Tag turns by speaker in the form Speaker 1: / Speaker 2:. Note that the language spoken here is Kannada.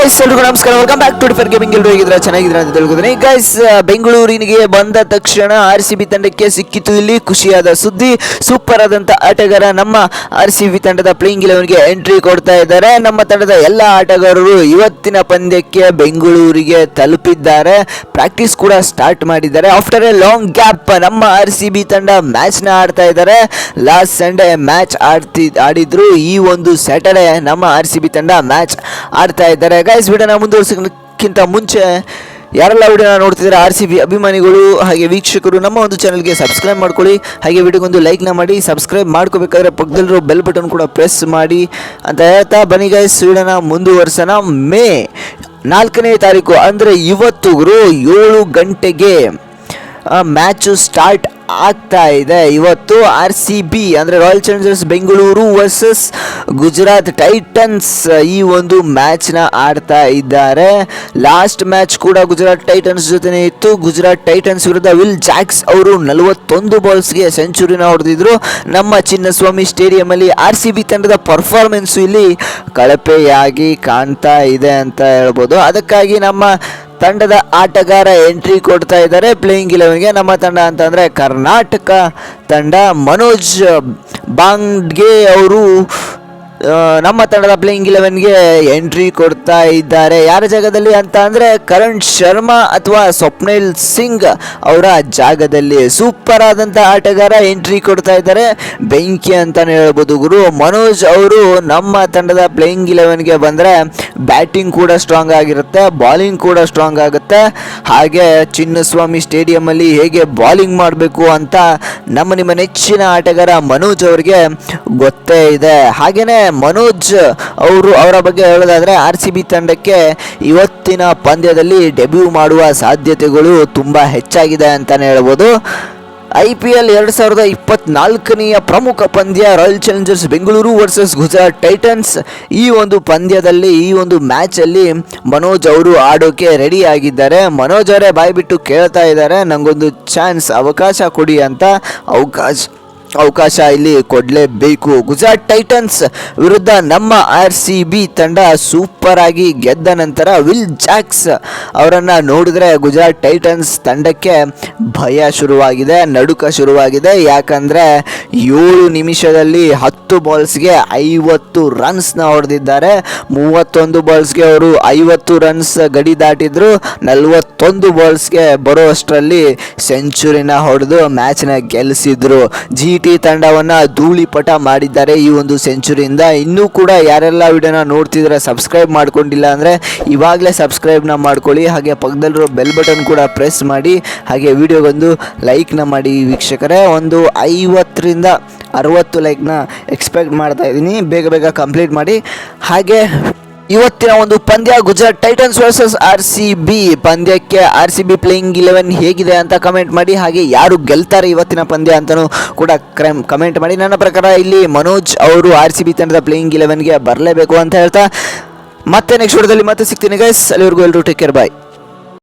Speaker 1: ಗೈಸ್ ಎಲ್ರಿಗೂ ನಮಸ್ಕಾರ. Welcome back to differ gaming ಎಲ್ಲರೂ ಹೇಗಿದ್ರೆ ಚೆನ್ನಾಗಿದ್ರೆ ಅಂತ ತಿಳ್ಕೊತೀನಿ. ಗೈಸ್ ಬೆಂಗಳೂರಿನಿಗೆ ಬಂದ ತಕ್ಷಣ ಆರ್ ಸಿ ಬಿ ತಂಡಕ್ಕೆ ಸಿಕ್ಕಿತು. ಇಲ್ಲಿ ಖುಷಿಯಾದ ಸುದ್ದಿ ಸೂಪರ್ ಆದಂಥ ಆಟಗಾರ ನಮ್ಮ ಆರ್ ಸಿ ಬಿ ತಂಡದ ಪ್ಲೇಯಿಂಗ್ ಇಲೆವನ್ಗೆ ಎಂಟ್ರಿ ಕೊಡ್ತಾ ಇದ್ದಾರೆ. ನಮ್ಮ ತಂಡದ ಎಲ್ಲ ಆಟಗಾರರು ಇವತ್ತಿನ ಪಂದ್ಯಕ್ಕೆ ಬೆಂಗಳೂರಿಗೆ ತಲುಪಿದ್ದಾರೆ. ಪ್ರಾಕ್ಟೀಸ್ ಕೂಡ ಸ್ಟಾರ್ಟ್ ಮಾಡಿದ್ದಾರೆ. ಆಫ್ಟರ್ ಎ ಲಾಂಗ್ ಗ್ಯಾಪ್ ನಮ್ಮ ಆರ್ ಸಿ ಬಿ ತಂಡ ಮ್ಯಾಚ್ನ ಆಡ್ತಾ ಇದ್ದಾರೆ. ಲಾಸ್ಟ್ ಸಂಡೇ ಮ್ಯಾಚ್ ಆಡ್ತಿ, ಆಡಿದ್ರು. ಈ ಒಂದು ಸ್ಯಾಟರ್ಡೆ ನಮ್ಮ ಆರ್ ಸಿ ಬಿ ತಂಡ ಮ್ಯಾಚ್ ಆಡ್ತಾ ಇದ್ದಾರೆ. ಗೈಸ್ ವಿಡಿಯೋನ ಮುಂದುವರಿಸೋಕ್ಕಿಂತ ಮುಂಚೆ, ಯಾರೆಲ್ಲ ವಿಡಿಯೋನ ನೋಡ್ತಿದ್ದಾರೆ ಆರ್ ಸಿ ಬಿ ಅಭಿಮಾನಿಗಳು ಹಾಗೆ ವೀಕ್ಷಕರು, ನಮ್ಮ ಒಂದು ಚಾನಲ್ಗೆ ಸಬ್ಸ್ಕ್ರೈಬ್ ಮಾಡ್ಕೊಳ್ಳಿ. ಹಾಗೆ ವಿಡಿಯೋಗೊಂದು ಲೈಕ್ನ ಮಾಡಿ ಸಬ್ಸ್ಕ್ರೈಬ್ ಮಾಡ್ಕೋಬೇಕಾದ್ರೆ ಪಕ್ಕದಲ್ಲಿರೋ ಬೆಲ್ ಬಟನ್ ಕೂಡ ಪ್ರೆಸ್ ಮಾಡಿ ಅಂತ ಹೇಳ್ತಾ ಬನ್ನಿ ಗೈಸ್ ವಿಡಿಯೋನ ಮುಂದುವರ್ಸೋಣ. ಮೇ ನಾಲ್ಕನೇ ತಾರೀಕು, ಅಂದರೆ ಇವತ್ತು ಗುರು ಏಳು ಗಂಟೆಗೆ ಮ್ಯಾಚು ಸ್ಟಾರ್ಟ್ ಆಗ್ತಾ ಇದೆ. ಇವತ್ತು ಆರ್ ಸಿ ಬಿ ಅಂದರೆ Royal Challengers Bengaluru versus Gujarat Titans ಈ ಒಂದು ಮ್ಯಾಚ್ನ ಆಡ್ತಾ ಇದ್ದಾರೆ. ಲಾಸ್ಟ್ ಮ್ಯಾಚ್ ಕೂಡ ಗುಜರಾತ್ ಟೈಟನ್ಸ್ ಜೊತೆನೇ ಇತ್ತು. ಗುಜರಾತ್ ಟೈಟನ್ಸ್ ವಿರುದ್ಧ ವಿಲ್ ಜಾಕ್ಸ್ ಅವರು ನಲವತ್ತೊಂದು ಬಾಲ್ಸ್ಗೆ ಸೆಂಚುರಿನ ಹೊಡೆದಿದ್ರು. ನಮ್ಮ ಚಿನ್ನಸ್ವಾಮಿ ಸ್ಟೇಡಿಯಮಲ್ಲಿ ಆರ್ ಸಿ ಬಿ ತಂಡದ ಪರ್ಫಾರ್ಮೆನ್ಸು ಇಲ್ಲಿ ಕಳಪೆಯಾಗಿ ಕಾಣ್ತಾ ಇದೆ ಅಂತ ಹೇಳ್ಬೋದು. ಅದಕ್ಕಾಗಿ ನಮ್ಮ ತಂಡದ ಆಟಗಾರ ಎಂಟ್ರಿ ಕೊಡ್ತಾ ಇದ್ದಾರೆ. ಪ್ಲೇಯಿಂಗ್ ಇಲೆವೆನ್ಗೆ ನಮ್ಮ ತಂಡ ಅಂತಂದರೆ ಕರ್ನಾಟಕ ತಂಡ. ಮನೋಜ್ ಬಾಂಡ್ಗೆ ಅವರು ನಮ್ಮ ತಂಡದ ಪ್ಲೇಯಿಂಗ್ ಇಲೆವೆನ್ಗೆ ಎಂಟ್ರಿ ಕೊಡ್ತಾ ಇದ್ದಾರೆ. ಯಾರ ಜಾಗದಲ್ಲಿ ಅಂತ ಅಂದರೆ ಕರಣ್ ಶರ್ಮಾ ಅಥವಾ ಸ್ವಪ್ನಿಲ್ ಸಿಂಗ್ ಅವರ ಜಾಗದಲ್ಲಿ ಸೂಪರ್ ಆದಂಥ ಆಟಗಾರ ಎಂಟ್ರಿ ಕೊಡ್ತಾ ಇದ್ದಾರೆ. ಬೆಂಕಿ ಅಂತಲೇ ಹೇಳ್ಬೋದು ಗುರು. ಮನೋಜ್ ಅವರು ನಮ್ಮ ತಂಡದ ಪ್ಲೇಯಿಂಗ್ ಇಲೆವೆನ್ಗೆ ಬಂದರೆ ಬ್ಯಾಟಿಂಗ್ ಕೂಡ ಸ್ಟ್ರಾಂಗ್ ಆಗಿರುತ್ತೆ ಬಾಲಿಂಗ್ ಕೂಡ ಸ್ಟ್ರಾಂಗ್ ಆಗುತ್ತೆ. ಹಾಗೆ ಚಿನ್ನಸ್ವಾಮಿ ಸ್ಟೇಡಿಯಮಲ್ಲಿ ಹೇಗೆ ಬಾಲಿಂಗ್ ಮಾಡಬೇಕು ಅಂತ ನಮ್ಮ ನಿಮ್ಮ ನೆಚ್ಚಿನ ಆಟಗಾರ ಮನೋಜ್ ಅವರಿಗೆ ಗೊತ್ತೇ ಇದೆ. ಹಾಗೆಯೇ ಮನೋಜ್ ಅವರು ಅವರ ಬಗ್ಗೆ ಹೇಳೋದಾದರೆ ಆರ್ ಸಿ ಬಿ ತಂಡಕ್ಕೆ ಇವತ್ತಿನ ಪಂದ್ಯದಲ್ಲಿ ಡೆಬ್ಯೂ ಮಾಡುವ ಸಾಧ್ಯತೆಗಳು ತುಂಬ ಹೆಚ್ಚಾಗಿದೆ ಅಂತಲೇ ಹೇಳ್ಬೋದು. ಐ ಪಿ ಎಲ್ ಎರಡು ಸಾವಿರದ ಇಪ್ಪತ್ನಾಲ್ಕನೆಯ ಪ್ರಮುಖ ಪಂದ್ಯ Royal Challengers Bengaluru versus Gujarat Titans ಈ ಒಂದು ಪಂದ್ಯದಲ್ಲಿ, ಈ ಒಂದು ಮ್ಯಾಚಲ್ಲಿ ಮನೋಜ್ ಅವರು ಆಡೋಕೆ ರೆಡಿ ಆಗಿದ್ದಾರೆ. ಮನೋಜ್ ಅವರೇ ಬಾಯ್ಬಿಟ್ಟು ಕೇಳ್ತಾ ಇದ್ದಾರೆ. ನನಗೊಂದು ಚಾನ್ಸ್ ಅವಕಾಶ ಕೊಡಿ ಅಂತ ಅವಕಾಶ ಅವಕಾಶ ಇಲ್ಲಿ ಕೊಡಲೇಬೇಕು. ಗುಜರಾತ್ ಟೈಟನ್ಸ್ ವಿರುದ್ಧ ನಮ್ಮ ಆರ್ ಸಿ ಬಿ ತಂಡ ಸೂಪರ್ ಆಗಿ ಗೆದ್ದ ನಂತರ ವಿಲ್ ಜಾಕ್ಸ್ ಅವರನ್ನು ನೋಡಿದ್ರೆ ಗುಜರಾತ್ ಟೈಟನ್ಸ್ ತಂಡಕ್ಕೆ ಭಯ ಶುರುವಾಗಿದೆ, ನಡುಕ ಶುರುವಾಗಿದೆ. ಯಾಕಂದರೆ ಏಳು ನಿಮಿಷದಲ್ಲಿ ಹತ್ತು ಬಾಲ್ಸ್ಗೆ ಐವತ್ತು ರನ್ಸ್ನ ಹೊಡೆದಿದ್ದಾರೆ. ಮೂವತ್ತೊಂದು ಬಾಲ್ಸ್ಗೆ ಅವರು ಐವತ್ತು ರನ್ಸ್ ಗಡಿ ದಾಟಿದ್ರು. ನಲವತ್ತೊಂದು ಬಾಲ್ಸ್ಗೆ ಬರೋ ಅಷ್ಟರಲ್ಲಿ ಸೆಂಚುರಿನ ಹೊಡೆದು ಮ್ಯಾಚ್ನ ಗೆಲ್ಲಿಸಿದ್ರು ಜಿ ಟಿ ತಂಡವನ್ನು ಧೂಳಿಪಟ ಮಾಡಿದ್ದಾರೆ ಈ ಒಂದು ಸೆಂಚುರಿಯಿಂದ. ಇನ್ನೂ ಕೂಡ ಯಾರೆಲ್ಲ ವಿಡಿಯೋನ ನೋಡ್ತಿದ್ರೆ ಸಬ್ಸ್ಕ್ರೈಬ್ ಮಾಡ್ಕೊಂಡಿಲ್ಲ ಅಂದರೆ ಇವಾಗಲೇ ಸಬ್ಸ್ಕ್ರೈಬ್ನ ಮಾಡ್ಕೊಳ್ಳಿ. ಹಾಗೆ ಪಕ್ಕದಲ್ಲಿರೋ ಬೆಲ್ ಬಟನ್ ಕೂಡ ಪ್ರೆಸ್ ಮಾಡಿ. ಹಾಗೆ ವಿಡಿಯೋಗೊಂದು ಲೈಕ್ನ ಮಾಡಿ ವೀಕ್ಷಕರೇ. ಒಂದು ಐವತ್ತರಿಂದ ಅರವತ್ತು ಲೈಕ್ನ ಎಕ್ಸ್ಪೆಕ್ಟ್ ಮಾಡ್ತಾ ಇದ್ದೀನಿ. ಬೇಗ ಬೇಗ ಕಂಪ್ಲೀಟ್ ಮಾಡಿ. ಹಾಗೆ ಇವತ್ತಿನ ಒಂದು ಪಂದ್ಯ Gujarat Titans versus R C B ಪಂದ್ಯಕ್ಕೆ R C B playing eleven ಹೇಗಿದೆ ಅಂತ ಕಮೆಂಟ್ ಮಾಡಿ, ಹಾಗೆ ಯಾರು ಗೆಲ್ತಾರೆ ಇವತ್ತಿನ ಪಂದ್ಯ ಅಂತಲೂ ಕೂಡ ಕಮೆಂಟ್ ಮಾಡಿ. ನನ್ನ ಪ್ರಕಾರ ಇಲ್ಲಿ ಮನೋಜ್ ಅವರು ಆರ್ ಸಿ ಬಿ ತಂಡದ ಪ್ಲೇಯಿಂಗ್ ಇಲೆವೆನ್ಗೆ ಬರಲೇಬೇಕು ಅಂತ ಹೇಳ್ತಾ, ಮತ್ತೆ ನೆಕ್ಸ್ಟ್ ವಿಡಿಯೋದಲ್ಲಿ ಮತ್ತೆ ಸಿಗ್ತೀನಿ ಗೈಸ್ ಅಲ್ಲಿವರೆಗೂ ಎಲ್ಲರೂ ಟೇಕ್ ಕೇರ್ ಬಾಯ್